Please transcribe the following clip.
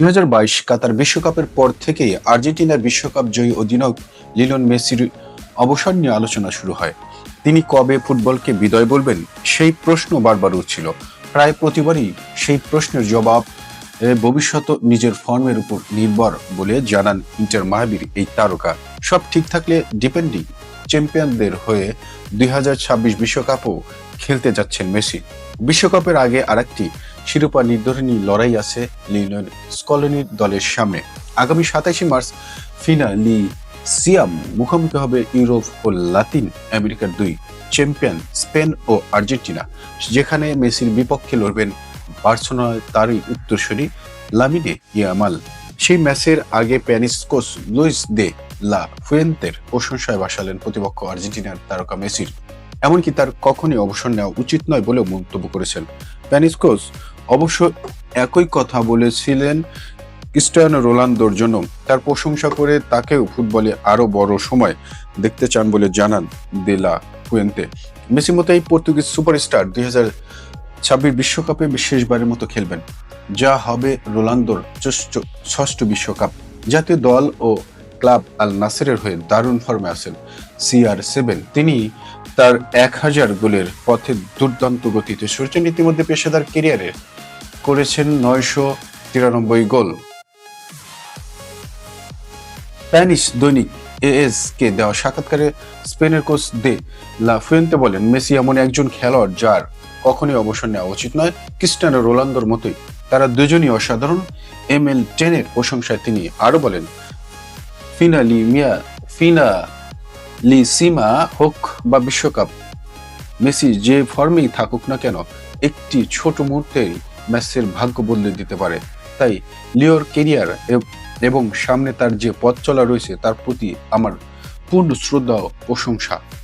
দুই কাতার বিশ্বকাপের পর থেকেই আর্জেন্টিনার বিশ্বকাপ জয়ী অধিনায়ক লিলন মেসির অবসর নিয়ে আলোচনা শুরু হয়। তিনি কবে ফুটবলকে বিদায় বলবেন, সেই প্রশ্ন বারবার উঠছিল প্রায় প্রতিবারই সেই প্রশ্নের জবাব নিজের ফর্মের উপর নির্ভর বলে জানান ইন্টার মাহাবীর এই তারকা। সব ঠিক থাকলে ডিপেন্ডিং চ্যাম্পিয়নদের হয়ে দুই বিশ্বকাপও খেলতে যাচ্ছেন মেসি। বিশ্বকাপের আগে আরেকটি শিরোপা নির্ধারণী লড়াই আছে লিওনেল স্কলনির দলের সামনে। আগামী সাতাশে মার্চ ফিনালি সিয়াম মুখোমুখি হবে ইউরোপ ও লাতিন আমেরিকার দুই চ্যাম্পিয়ন, স্পেন ও আর্জেন্টিনা, যেখানে মেসির বিপক্ষে লড়বেন বার্সেলোনার তারই উত্তরসূরি লামিনে ইয়ামাল। সেই ম্যাচের আগে প্যানিস কোচ লুইস দে লা ফুয়েন্তের প্রশংসায় বাসালেন প্রতিপক্ষ আর্জেন্টিনার তারকা মেসির। এমনকি তার কখনই অবসর নেওয়া উচিত নয় বলেও মন্তব্য করেছেন। প্যানিস কোচ অবশ্য একই কথা বলেছিলেন ক্রিস্টিয়ানো রোনালদোর জন্য। তার প্রশংসা করে তাকেও ফুটবলে আরও বড় সময় দেখতে চান বলে জানান দেলা কুয়েন্তে মেসি মতো এই পর্তুগিজ সুপারস্টার দুই হাজার ছাব্বিশ বিশ্বকাপে শেষবারের মতো খেলবেন। যা হবে রোনালদোর ষষ্ঠ- বিশ্বকাপ। জাতীয় দল ও ক্লাব আল নাসেরের হয়ে দারুণ ফর্মে আছেন সিআর সেভেন। তিনি তার এক হাজার গোলের পথে দুর্দান্ত গতিতে সূর্যেন ইতিমধ্যে পেশাদার কেরিয়ারে করেছেন নয়শো তিরানব্বই গোল। স্প্যানিশ দৈনিক এএস কে দেওয়া সাক্ষাৎকারে স্পেনের কোচ দে লা ফুয়েন্তে বলেন, মেসি এমন একজন খেলোয়াড় যার কখনোই অবসর নেওয়া উচিত নয়। ক্রিস্টিয়ানো রোনালদোর মতোই তারা দুজনই অসাধারণ। এম এল টেনের প্রশংসায় তিনি আরও বলেন ফিনালি মিয়া ফিনা লি সিমা হোক বা বিশ্বকাপ, মেসি যে ফর্মেই থাকুক না কেন, একটি ছোট মুহূর্তেই ম্যাচের ভাগ্য বদলে দিতে পারে। তাই লিওর কেরিয়ার এবং সামনে তার যে পথ চলা রয়েছে তার প্রতি আমার পূর্ণ শ্রদ্ধা ও প্রশংসা।